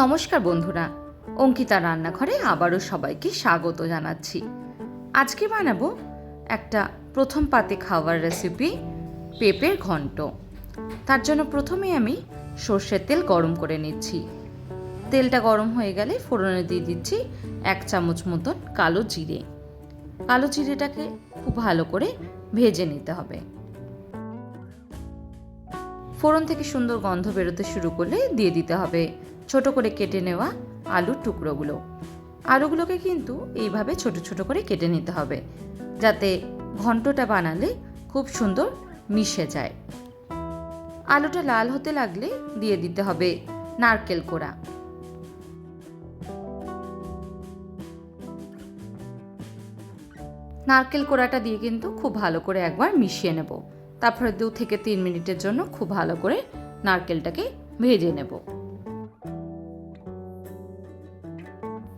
নমস্কার বন্ধুরা, অঙ্কিতা রান্নাঘরে আবারও সবাইকে স্বাগত জানাচ্ছি। আজকে বানাবো একটা প্রথম পাতে খাওয়ার রেসিপি পেঁপের ঘন্ট। তার জন্য প্রথমে আমি সর্ষের তেল গরম করে নিচ্ছি। তেলটা গরম হয়ে গেলে ফোড়নে দিয়ে দিচ্ছি এক চামচ মতন কালো জিরে। কালো জিরেটাকে খুব ভালো করে ভেজে নিতে হবে। ফোড়ন থেকে সুন্দর গন্ধ বেরোতে শুরু করলে দিয়ে দিতে হবে ছোট করে কেটে নেওয়া আলুর টুকরোগুলো। আলুগুলোকে কিন্তু এইভাবে ছোট ছোট করে কেটে নিতে হবে, যাতে ঘন্টটা বানালে খুব সুন্দর মিশে যায়। আলুটা লাল হতে লাগলে দিয়ে দিতে হবে নারকেল কোড়া। নারকেল কোড়াটা দিয়ে কিন্তু খুব ভালো করে একবার মিশিয়ে নেব। তারপরে দু থেকে তিন মিনিটের জন্য খুব ভালো করে নারকেলটাকে ভেজে নেব।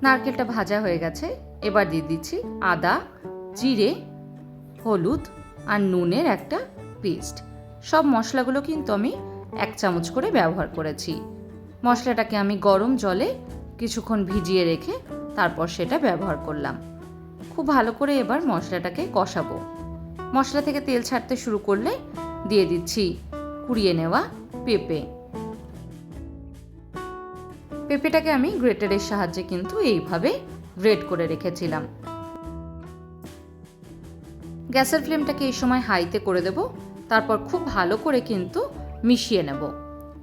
নারকেলটা ভাজা হয়ে গেছে। এবার দিয়ে দিচ্ছি আদা, জিরে, হলুদ আর নুনের একটা পেস্ট। সব মশলাগুলো কিন্তু আমি এক চামচ করে ব্যবহার করেছি। মশলাটাকে আমি গরম জলে কিছুক্ষণ ভিজিয়ে রেখে তারপর সেটা ব্যবহার করলাম। খুব ভালো করে এবার মশলাটাকে কষাবো। মশলা থেকে তেল ছাড়তে শুরু করলে দিয়ে দিচ্ছি কুড়িয়ে নেওয়া পেঁপে। পেঁপেটাকে আমি গ্রেটারের সাহায্যে কিন্তু এইভাবে গ্রেট করে রেখেছিলাম। গ্যাসের ফ্লেমটাকে এই সময় হাইতে করে দেব, তারপর খুব ভালো করে কিন্তু মিশিয়ে নেব।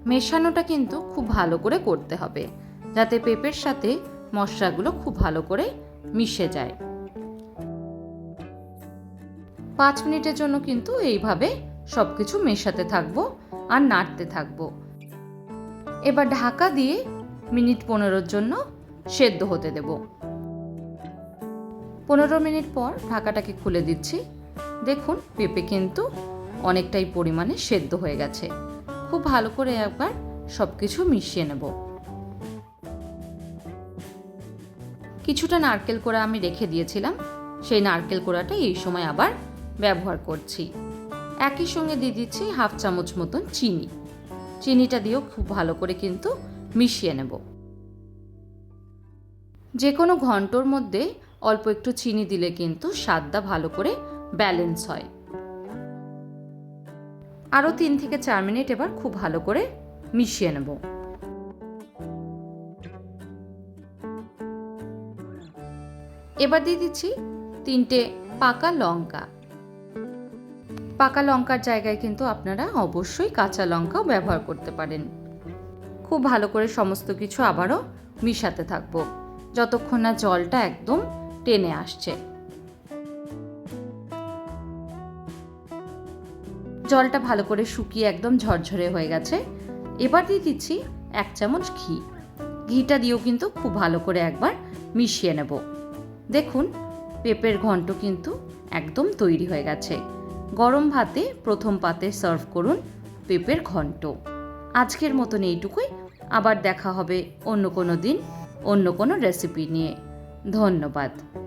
মেশানোটা কিন্তু খুব ভালো করে করতে হবে, যাতে পেঁপের সাথে মশলাগুলো খুব ভালো করে মিশে যায়। পাঁচ মিনিটের জন্য কিন্তু এইভাবে সব কিছু মেশাতে থাকব আর নাড়তে থাকব। এবার ঢাকা দিয়ে মিনিট পনেরোর জন্য সেদ্ধ হতে দেব। পনেরো মিনিট পর ঢাকাটাকে খুলে দিচ্ছি। দেখুন, পেঁপে কিন্তু অনেকটাই পরিমাণে সেদ্ধ হয়ে গেছে। খুব ভালো করে একবার সব কিছু মিশিয়ে নেব। কিছুটা নারকেল কোড়া আমি রেখে দিয়েছিলাম। সেই নারকেল কোড়াটা এই সময় আবার ব্যবহার করছি। একই সঙ্গে দিয়ে দিচ্ছি হাফ চামচ মতন চিনি। চিনিটা দিয়েও খুব ভালো করে কিন্তু মিশিয়ে নেব। যে কোনো ঘন্টর মধ্যে অল্প একটু চিনি দিলে কিন্তু স্বাদটা ভালো করে ব্যালেন্স হয়। আরও তিন থেকে চার মিনিট এবার খুব ভালো করে মিশিয়ে নেব। এবার দিয়ে দিচ্ছি তিনটে পাকা লঙ্কা। পাকা লঙ্কার জায়গায় কিন্তু আপনারা অবশ্যই কাঁচা লঙ্কাও ব্যবহার করতে পারেন। খুব ভালো করে সমস্ত কিছু আবারও মিশাতে থাকব। যতক্ষণ না জলটা একদম টেনে আসছে। জলটা ভালো করে শুকিয়ে একদম ঝরঝরে হয়ে গেছে। এবার দিয়ে দিচ্ছি এক চামচ ঘি। ঘিটা দিয়েও কিন্তু খুব ভালো করে একবার মিশিয়ে নেব। দেখুন, পেঁপের ঘন্ট কিন্তু একদম তৈরি হয়ে গেছে। গরম ভাতে প্রথম পাতে সার্ভ করুন পেঁপের ঘন্ট। আজকের মতন এইটুকুই। আবার দেখা হবে অন্য কোনো দিন। অন্য কোনো রেসিপি নিয়ে। ধন্যবাদ।